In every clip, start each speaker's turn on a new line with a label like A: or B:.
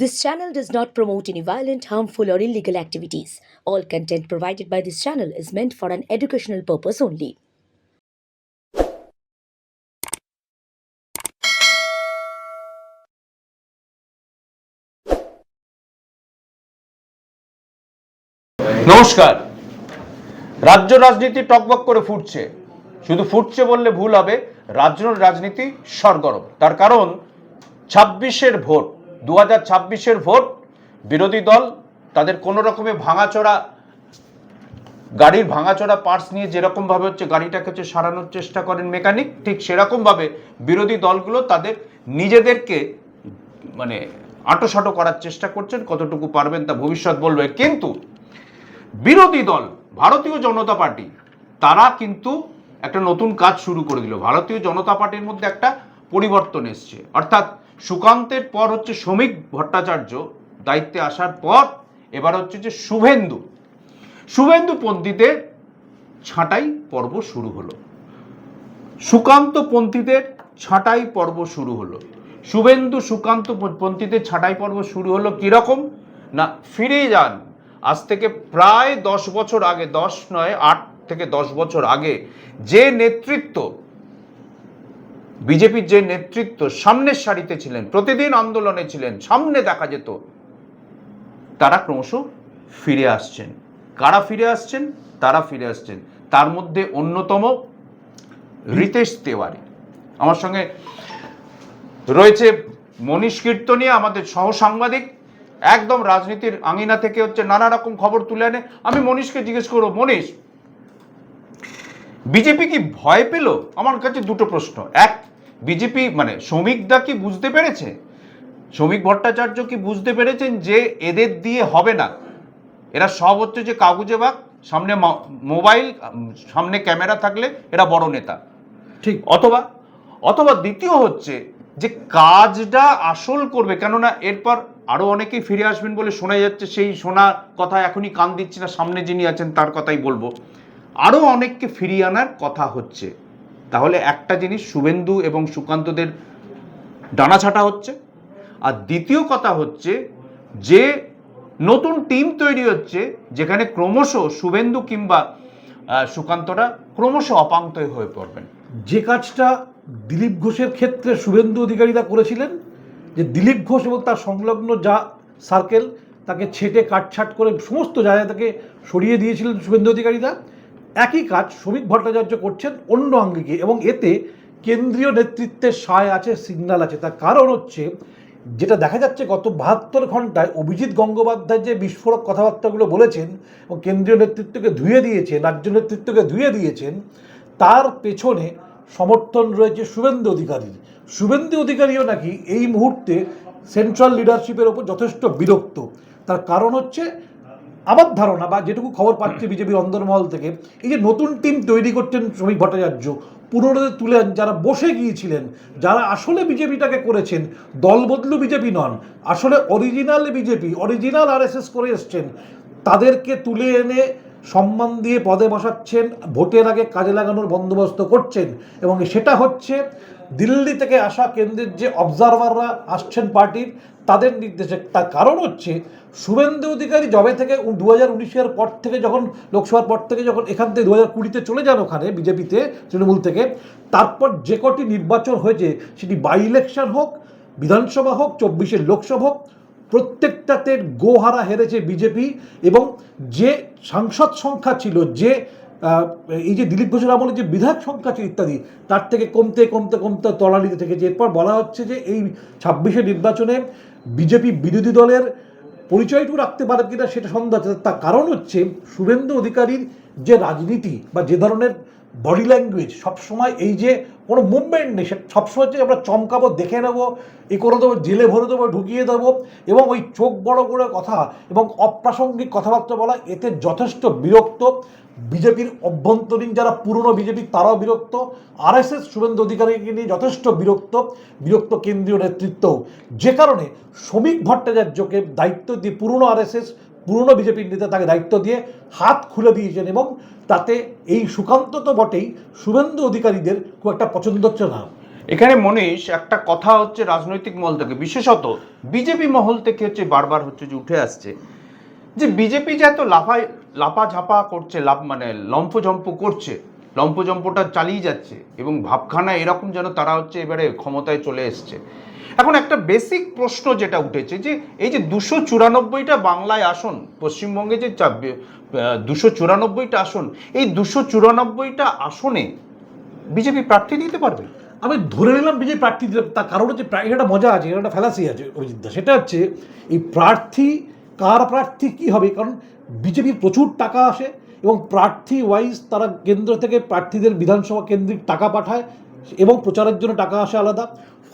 A: This channel does not promote any violent, harmful, or illegal activities. All content provided by this channel is meant for an educational purpose only.
B: নমস্কার রাজ্য রাজনীতি টকবক করে ফুটছে শুধু ফুটছে বললে ভুল হবে রাজ্য রাজনীতি সরগরম তার কারণ ছাব্বিশের ভোট দু হাজার ছাব্বিশের ভোট বিরোধী দল তাদের কোনো রকমের ভাঙাচোরা, গাড়ির ভাঙাচোরা পার্টস নিয়ে যেরকম ভাবে হচ্ছে গাড়িটাকে হচ্ছে সারানোর চেষ্টা করেন মেকানিক ঠিক সেরকম ভাবে বিরোধী দলগুলো তাদের নিজেদেরকে মানে আটোসাটো করার চেষ্টা করছেন, কতটুকু পারবেন তা ভবিষ্যৎ বলবে। কিন্তু বিরোধী দল, ভারতীয় জনতা পার্টি, তারা কিন্তু একটা নতুন কাজ শুরু করে দিল। ভারতীয় জনতা পার্টির মধ্যে একটা পরিবর্তন এসছে। অর্থাৎ সুকান্তের পর হচ্ছে শ্রমিক ভট্টাচার্য দায়িত্বে আসার পর এবার হচ্ছে যে শুভেন্দু। শুভেন্দু পন্থীদের ছাঁটাই পর্ব শুরু হলো। সুকান্ত পন্থীদের ছাঁটাই পর্ব শুরু হলো। শুভেন্দু সুকান্ত পন্থীদের ছাঁটাই পর্ব শুরু হলো কীরকম? না, ফিরে যান। আজ থেকে প্রায় দশ বছর আগে, দশ নয়, আট থেকে দশ বছর আগে যে নেতৃত্ব বিজেপির যে নেতৃত্ব সামনের সারিতে ছিলেন, প্রতিদিন আন্দোলনে ছিলেন, সামনে দেখা যেত, তারা ক্রমশ ফিরে আসছেন। কারা ফিরে আসছেন? তারা ফিরে আসছেন। তার মধ্যে অন্যতম রিতেশ তেওয়ারি। আমার সঙ্গে রয়েছে মনীষ কীর্তনিয়া, আমাদের সহ সাংবাদিক একদম রাজনীতির আঙিনা থেকে হচ্ছে নানা রকম খবর তুলে আনে আমি মনীষকে জিজ্ঞেস করব, মনীষ, বিজেপি কি ভয় পেল? আমার কাছে দুটো প্রশ্ন। এক বিজেপি মানে শ্রমিকদা কি বুঝতে পেরেছে? শ্রমিক ভট্টাচার্য কি বুঝতে পেরেছেন যে এদের দিয়ে হবে না? এরা সব হচ্ছে যে কাগজে বাগ সামনে মোবাইল সামনে ক্যামেরা থাকলে এরা বড় নেতা।
C: ঠিক।
B: অথবা অথবা দ্বিতীয় হচ্ছে যে কাজটা আসল করবে কেননা এরপর আরও অনেকেই ফিরে আসবেন বলে শোনা যাচ্ছে সেই শোনা কথা এখনই কান দিচ্ছি না সামনে যিনি আছেন তার কথাই বলব। আরও অনেককে ফিরিয়ে আনার কথা হচ্ছে। তাহলে একটা জিনিস শুভেন্দু এবং সুকান্তদের ডানা ছাটা হচ্ছে। আর দ্বিতীয় কথা হচ্ছে যে নতুন টিম তৈরি হচ্ছে, যেখানে ক্রমশ শুভেন্দু কিংবা সুকান্তরা ক্রমশ অপাঙ্ক্তই হয়ে পড়বেন।
C: যে কাজটা দিলীপ ঘোষের ক্ষেত্রে শুভেন্দু অধিকারীরা করেছিলেন, যে দিলীপ ঘোষ এবং তার সংলগ্ন যা সার্কেল তাকে ছেটে কাটছাট করে সমস্ত জায়গা তাকে সরিয়ে দিয়েছিলেন শুভেন্দু অধিকারীরা। একই কাজ শ্রমিক ভট্টাচার্য করছেন অন্য আঙ্গিকে এবং এতে কেন্দ্রীয় নেতৃত্বের সায় আছে সিগন্যাল আছে। তার কারণ হচ্ছে, যেটা দেখা যাচ্ছে গত বাহাত্তর ঘন্টায় অভিজিৎ গঙ্গোপাধ্যায় যে বিস্ফোরক কথাবার্তাগুলো বলেছেন এবং কেন্দ্রীয় নেতৃত্বকে ধুয়ে দিয়েছেন, রাজ্য নেতৃত্বকে ধুয়ে দিয়েছেন, তার পেছনে সমর্থন রয়েছে শুভেন্দু অধিকারীর। শুভেন্দু অধিকারীও নাকি এই মুহূর্তে সেন্ট্রাল লিডারশিপের ওপর যথেষ্ট বিরক্ত। তার কারণ হচ্ছে আমার ধারণা বা যেটুকু খবর পাচ্ছি বিজেপির অন্দরমহল থেকে এই যে নতুন টিম তৈরি করছেন শ্রমিক ভট্টাচার্য পুরনোদের তুলেন যারা বসে গিয়েছিলেন যারা আসলে বিজেপিটাকে করেছেন দলবদলু বিজেপি নন আসলে অরিজিনাল বিজেপি অরিজিনাল আরএসএস করে এসছেন তাদেরকে তুলে এনে সম্মান দিয়ে পদে বসাচ্ছেন ভোটের আগে কাজে লাগানোর বন্দোবস্ত করছেন এবং সেটা হচ্ছে দিল্লি থেকে আসা কেন্দ্রের যে অবজারভাররা আসছেন পার্টির, তাদের নির্দেশে, তার কারণ হচ্ছে শুভেন্দু অধিকারী জবে থেকে দু হাজার উনিশের পর থেকে যখন লোকসভার পর থেকে যখন এখান থেকে দু হাজার কুড়িতে চলে যান ওখানে বিজেপিতে, তৃণমূল থেকে, তারপর যে কটি নির্বাচন হয়েছে সেটি বাই ইলেকশন হোক, বিধানসভা হোক, চব্বিশের লোকসভা হোক, প্রত্যেকটাতে গোহারা হেরেছে বিজেপি এবং যে সাংসদ সংখ্যা ছিল, যে এই যে দিলীপ ঘোষের আমলে যে বিধায়ক সংখ্যা ছিল ইত্যাদি, তার থেকে কমতে কমতে কমতে তলানিতে থেকেছে। এরপর বলা হচ্ছে যে এই ছাব্বিশে নির্বাচনে বিজেপি বিরোধী দলের পরিচয়টুকু রাখতে পারে কিনা সেটা সন্দেহ আছে। তার কারণ হচ্ছে শুভেন্দু অধিকারীর যে রাজনীতি বা যে ধরনের বডি ল্যাঙ্গুয়েজ সবসময় এই যে কোনো মুভমেন্ট নেই, সে সবসময় হচ্ছে আমরা চমকাবো, দেখে নেব, এ করে দেবো, জেলে ভরে দেবো, ঢুকিয়ে দেবো এবং ওই চোখ বড় করে কথা এবং অপ্রাসঙ্গিক কথাবার্তা বলা, এতে যথেষ্ট বিরক্ত। বিজেপির অভ্যন্তরীণ যারা পুরনো বিজেপি, তারাও বিরক্ত। আরএসএস শুভেন্দু অধিকারীকে নিয়ে যথেষ্ট বিরক্ত। বিরক্ত কেন্দ্রীয় নেতৃত্ব যে কারণে শ্রমিক ভট্টাচার্যকে দায়িত্ব দিয়ে পুরনো আরএসএস পুরনো বিজেপির নেতা তাকে দায়িত্ব দিয়ে হাত খুলে দিয়েছেন এবং তাতে এই সুকান্ত তো বটেই, শুভেন্দু অধিকারীদের খুব একটা পছন্দ হচ্ছে না।
B: এখানে মনীষ, একটা কথা হচ্ছে রাজনৈতিক মহল থেকে, বিশেষত বিজেপি মহল থেকে হচ্ছে বারবার হচ্ছে যে উঠে আসছে যে বিজেপি যে এত লাফায়, লাফাঝাপা করছে লাভ মানে লম্ফ ঝম্প করছে লম্ফজম্পটা চালিয়ে যাচ্ছে এবং ভাবখানা এরকম যেন তারা হচ্ছে এবারে ক্ষমতায় চলে এসছে। এখন একটা বেসিক প্রশ্ন যেটা উঠেছে যে, এই যে দুশো চুরানব্বইটা বাংলায় আসন, পশ্চিমবঙ্গে যে দুশো চুরানব্বইটা আসন, এই দুশো চুরানব্বইটা আসনে বিজেপি প্রার্থী দিতে পারবে?
C: আমি ধরে নিলাম বিজেপি প্রার্থী দিল তার কারণ হচ্ছে একটা মজা আছে, একটা ফেলাসি আছে অভিজিৎ দা। সেটা হচ্ছে, এই প্রার্থী, কার প্রার্থী কি হবে? কারণ বিজেপির প্রচুর টাকা আসে এবং প্রার্থী ওয়াইজ তারা কেন্দ্র থেকে প্রার্থীদের বিধানসভা কেন্দ্রিক টাকা পাঠায় এবং প্রচারের জন্য টাকা আসে আলাদা।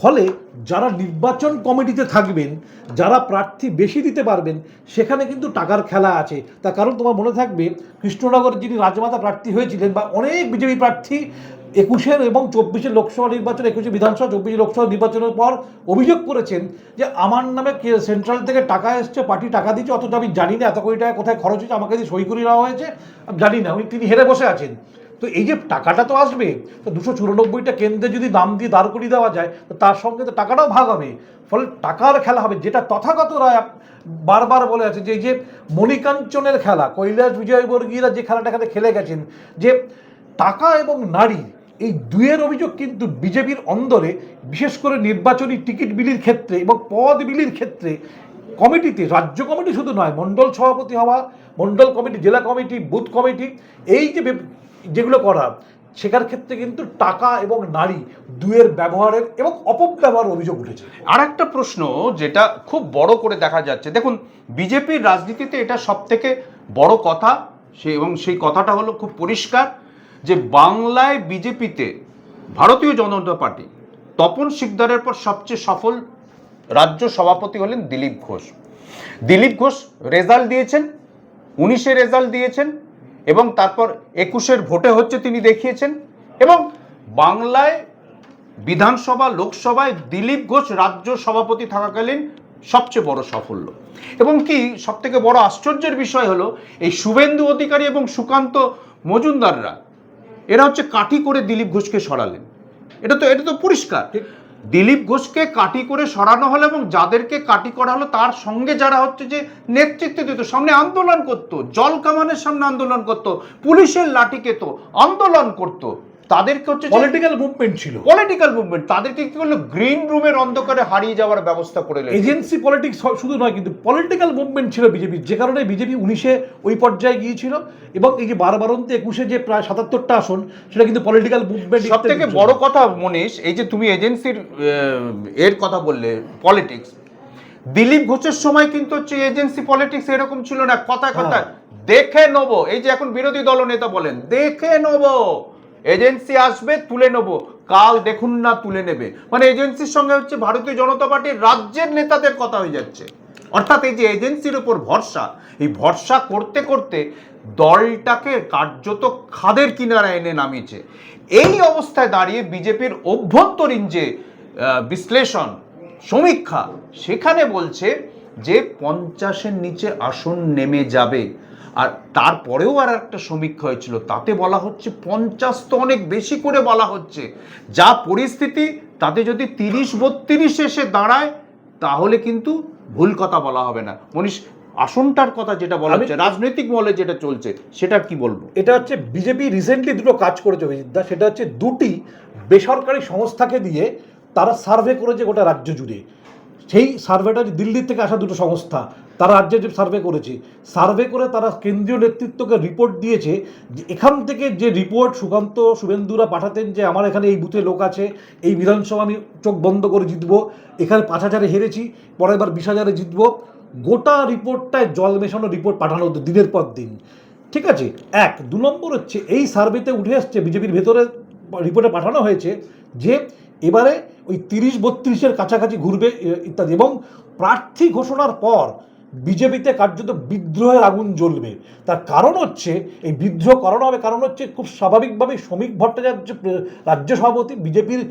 C: ফলে যারা নির্বাচন কমিটিতে থাকবেন, যারা প্রার্থী বেশি দিতে পারবেন, সেখানে কিন্তু টাকার খেলা আছে। তার কারণ তোমার মনে থাকবে, কৃষ্ণনগর যিনি রাজমাতা প্রার্থী হয়েছিলেন বা অনেক বিজেপি প্রার্থী একুশের এবং চব্বিশের লোকসভা নির্বাচন, একুশে বিধানসভা, চব্বিশে লোকসভা নির্বাচনের পর অভিযোগ করেছেন যে আমার নামে সেন্ট্রাল থেকে টাকা এসছে, পার্টি টাকা দিচ্ছে অথচ আমি জানি না এত কোটি টাকা কোথায় খরচ হয়েছে, আমাকে দিয়ে সই করে নেওয়া হয়েছে, আমি জানি না, উনি তিনি হেরে বসে আছেন। তো এই যে টাকাটা তো আসবে, তো দুশো চুরানব্বইটা কেন্দ্রে যদি নাম দিয়ে দাঁড় করিয়ে দেওয়া যায়, তো তার সঙ্গে তো টাকাটাও ভাগ হবে। ফলে টাকার খেলা হবে, যেটা তথাগত রায় বারবার বলে আছে যে এই যে মণিকাঞ্চনের খেলা, কৈলাস বিজয়বর্গীরা যে খেলাটা এখানে খেলে গেছেন, যে টাকা এবং নারী এই দুয়ের অভিযোগ কিন্তু বিজেপির অন্দরে, বিশেষ করে নির্বাচনী টিকিট বিলির ক্ষেত্রে এবং পদ বিলির ক্ষেত্রে কমিটিতে, রাজ্য কমিটি শুধু নয়, মণ্ডল সভাপতি হওয়া, মণ্ডল কমিটি, জেলা কমিটি, বুথ কমিটি, এই যে যেগুলো করা, সেখার ক্ষেত্রে কিন্তু টাকা এবং নারী দুয়ের ব্যবহারের এবং অপব্যবহার অভিযোগ উঠেছে।
B: আর একটা প্রশ্ন যেটা খুব বড় করে দেখা যাচ্ছে, দেখুন বিজেপির রাজনীতিতে এটা সব থেকে বড় কথা, সে এবং সেই কথাটা হলো খুব পরিষ্কার যে বাংলায় বিজেপিতে ভারতীয় জনতা পার্টি তপন শিকদারের পর সবচেয়ে সফল রাজ্য সভাপতি হলেন দিলীপ ঘোষ। দিলীপ ঘোষ রেজাল্ট দিয়েছেন, উনিশে রেজাল্ট দিয়েছেন এবং তারপর একুশের ভোটে হচ্ছে তিনি দেখিয়েছেন এবং বাংলায় বিধানসভা, লোকসভায় দিলীপ ঘোষ রাজ্য সভাপতি থাকাকালীন সবচেয়ে বড় সাফল্য। এবং কি সবথেকে বড় আশ্চর্যের বিষয় হলো, এই শুভেন্দু অধিকারী এবং সুকান্ত মজুমদাররা এরা হচ্ছে কাটি করে দিলীপ ঘোষকে সরালেন। এটা তো এটা তো পরিষ্কার। দিলীপ ঘোষকে কাটি করে সরানো হলো এবং যাদেরকে কাটি করা হলো তার সঙ্গে যারা হচ্ছে যে নেতৃত্ব দিত সামনে আন্দোলন করতো জল কামানের সামনে আন্দোলন করতো পুলিশের লাঠি তো আন্দোলন করত। তাদেরকে হচ্ছে
C: পলিটিক্যাল মুভমেন্ট ছিল।
B: পলিটিক্যাল মুভমেন্ট তাদেরকে কি করল? গ্রিন রুমের অন্ধকারে হারিয়ে যাওয়ার ব্যবস্থা করে
C: এজেন্সি পলিটিক্স শুধু নয় কিন্তু পলিটিক্যাল মুভমেন্ট ছিল বিজেপির যে কারণে বিজেপি উনিশে ওই পর্যায়ে গিয়েছিল এবং এই যে বারবারন্তে একুশে যে প্রায় সাতাত্তরটা আসন সেটা কিন্তু পলিটিক্যাল মুভমেন্ট
B: সব থেকে বড় কথা মনীষ এই যে তুমি এজেন্সির এর কথা বললে পলিটিক্স দিলীপ ঘোষের সময় কিন্তু হচ্ছে এজেন্সি পলিটিক্স এরকম ছিল না কথায়
C: হ্যাঁ।
B: কথায় দেখে নেব। এই যে এখন বিরোধী দল নেতা বলেন দেখে নেব। এজেন্সি আসবে, তুলে নেব। কাল দেখুন না, তুলে নেবে। মানে এজেন্সির সঙ্গে হচ্ছে ভারতীয় জনতা পার্টির রাজ্যের নেতাদের কথা হয়ে যাচ্ছে। অর্থাৎ এই যে এজেন্সির উপর ভরসা, এই ভরসা করতে করতে দলটাকে কার্যত খাদের কিনারা এনে নামিয়েছে। এই অবস্থায় দাঁড়িয়ে বিজেপির অভ্যন্তরীণ যে বিশ্লেষণ, সমীক্ষা, সেখানে বলছে যে পঞ্চাশের নিচে আসন নেমে যাবে। আর তারপরেও আর একটা সমীক্ষা হয়েছিল। তাতে বলা হচ্ছে পঞ্চাশ তো অনেক বেশি করে বলা হচ্ছে। যা পরিস্থিতি তাতে যদি তিরিশ বত্রিশ এসে দাঁড়ায় তাহলে কিন্তু ভুল কথা বলা হবে না। মনীষ আসনটার কথা যেটা বলা হচ্ছে রাজনৈতিক মহলে যেটা চলছে সেটা কি বলব?
C: এটা হচ্ছে বিজেপি রিসেন্টলি দুটো কাজ করেছে অভিজিৎদা। সেটা হচ্ছে দুটি বেসরকারি সংস্থাকে দিয়ে তারা সার্ভে করেছে গোটা রাজ্য জুড়ে। সেই সার্ভেটা দিল্লির থেকে আসা দুটো সংস্থা, তারা রাজ্যে যে সার্ভে করেছে, সার্ভে করে তারা কেন্দ্রীয় নেতৃত্বকে রিপোর্ট দিয়েছে যে এখান থেকে যে রিপোর্ট সুকান্ত শুভেন্দুরা পাঠাতেন যে আমার এখানে এই বুথে লোক আছে, এই বিধানসভা আমি চোখ বন্ধ করে জিতবো, এখানে পাঁচ হাজারে হেরেছি, পরের বার বিশ হাজারে জিতব, গোটা রিপোর্টটায় জল মেশানো রিপোর্ট পাঠানো হতো দিনের পর দিন। ঠিক আছে? এক। দু নম্বর হচ্ছে এই সার্ভেতে উঠে আসছে বিজেপির ভেতরে রিপোর্টে পাঠানো হয়েছে যে এবারে ওই তিরিশ বত্রিশের কাছাকাছি ঘুরবে ইত্যাদি এবং প্রার্থী ঘোষণার পর বিজেপিতে কার্যত বিদ্রোহের আগুন জ্বলবে। তার কারণ হচ্ছে, এই বিদ্রোহ করানো হবে কারণ হচ্ছে খুব স্বাভাবিকভাবেই শ্রমিক ভট্টাচার্য রাজ্য সভাপতি, বিজেপির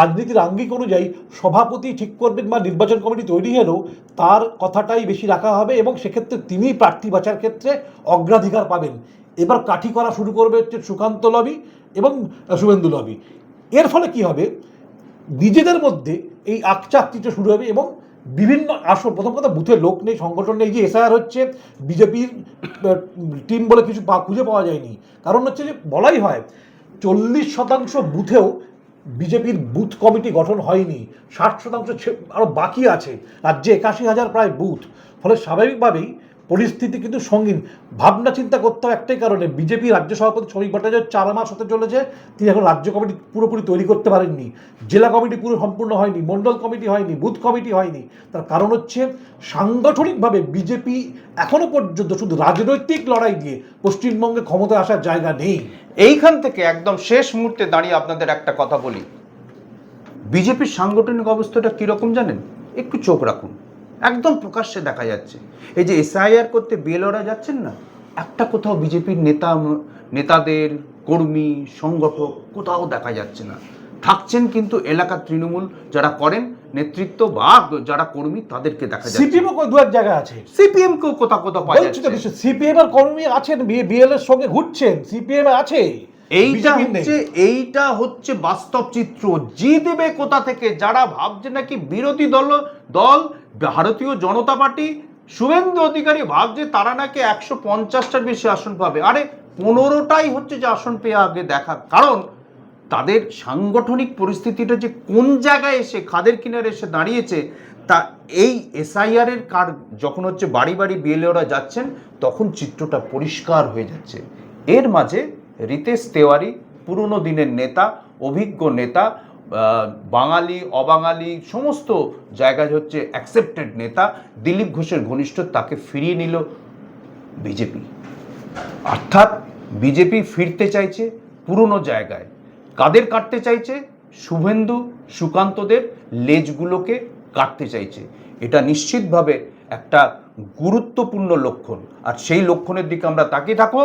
C: রাজনীতির আঙ্গিক অনুযায়ী সভাপতি ঠিক করবেন বা নির্বাচন কমিটি তৈরি হলেও তার কথাটাই বেশি রাখা হবে এবং সেক্ষেত্রে তিনি প্রার্থী বাছার ক্ষেত্রে অগ্রাধিকার পাবেন। এবার কাঠি করা শুরু করবে হচ্ছে সুকান্ত লবি এবং শুভেন্দু লবি। এর ফলে কি হবে? নিজেদের মধ্যে এই আকচাকচিটা শুরু হবে এবং বিভিন্ন আসন, প্রথম কথা বুথে লোক নেই, সংগঠন নেই, যে এসআইআর হচ্ছে, বিজেপির টিম বলে কিছু খুঁজে পাওয়া যায়নি। কারণ হচ্ছে যে বলাই হয়, চল্লিশ শতাংশ বুথেও বিজেপির বুথ কমিটি গঠন হয়নি। ষাট শতাংশ আরও বাকি আছে। রাজ্যে একাশি হাজার প্রায় বুথ। ফলে স্বাভাবিকভাবেই পরিস্থিতি কিন্তু সঙ্গীন। ভাবনা চিন্তা করতে হয় একটাই কারণে। বিজেপি রাজ্য সভাপতি শ্রমিক ভট্টাচার্য চার মাস হতে চলেছে। তিনি এখন রাজ্য কমিটি পুরোপুরি তৈরি করতে পারেননি। জেলা কমিটি পুরো সম্পূর্ণ হয়নি মণ্ডল কমিটি হয়নি, বুথ কমিটি হয়নি। তার কারণ হচ্ছে সাংগঠনিকভাবে বিজেপি এখনও পর্যন্ত শুধু রাজনৈতিক লড়াই দিয়ে পশ্চিমবঙ্গে ক্ষমতা আসার জায়গা নেই।
B: এইখান থেকে একদম শেষ মুহূর্তে দাঁড়িয়ে আপনাদের একটা কথা বলি। বিজেপির সাংগঠনিক অবস্থাটা কীরকম জানেন? একটু চোখ রাখুন। একদম প্রকাশ্যে দেখা যাচ্ছে। এই যে এসআইআর করতে বিএলওরা যাচ্ছেন না একটা কোথাও বিজেপির নেতা নেতাদের কর্মী সংগঠক কোথাও দেখা যাচ্ছে না। থাকছেন কিন্তু এলাকার তৃণমূল যারা করেন নেতৃত্ব বা যারা কর্মী তাদেরকে দেখা যাচ্ছে।
C: সিপিএমও দু এক জায়গায় আছে।
B: সিপিএম কেও কোথাও কোথাও পাওয়া যাচ্ছে।
C: সিপিএম এর কর্মী আছেন বিএল এর সঙ্গে ঘুরছেন সিপিএম আছে।
B: এইটা হচ্ছে এইটা হচ্ছে বাস্তব চিত্র। জি দেবে কোথা থেকে? যারা ভাবছে নাকি বিরোধী দল দল ভারতীয় জনতা পার্টি, শুভেন্দু অধিকারী ভাবছে তারা নাকি একশো পঞ্চাশটার বেশি আসন পাবে। আরে, পনেরোটাই হচ্ছে যে আসন পেয়ে আগে দেখা কারণ, তাদের সাংগঠনিক পরিস্থিতিটা যে কোন জায়গায় এসে খাদের কিনারে এসে দাঁড়িয়েছে, তা এই এসআইআর এর কার যখন হচ্ছে বাড়ি বাড়ি বিএলওরা যাচ্ছেন, তখন চিত্রটা পরিষ্কার হয়ে যাচ্ছে। এর মাঝে রিতেশ তেওয়ারি, পুরনো দিনের নেতা, অভিজ্ঞ নেতা বাঙালি, অবাঙালি, সমস্ত জায়গায় হচ্ছে অ্যাকসেপ্টেড নেতা দিলীপ ঘোষের ঘনিষ্ঠ তাকে ফিরিয়ে নিল বিজেপি। অর্থাৎ বিজেপি ফিরতে চাইছে পুরনো জায়গায়। কাদের কাটতে চাইছে? শুভেন্দু, সুকান্তদের লেজগুলোকে কাটতে চাইছে। এটা নিশ্চিতভাবে একটা গুরুত্বপূর্ণ লক্ষণ। আর সেই লক্ষণের দিকে আমরা তাকিয়ে থাকো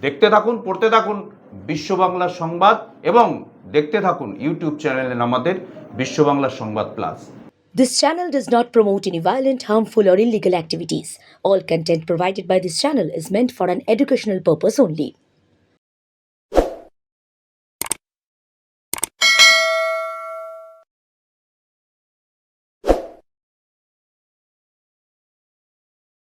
B: দেখতে থাকুন, পড়তে থাকুন বিশ্ব বাংলা সংবাদ এবং দেখতে থাকুন ইউটিউব চ্যানেলে আমাদের Biswa Bangla Sangbad plus
A: This channel does not promote any violent, harmful, or illegal activities. All content provided by this channel is meant for an educational purpose only.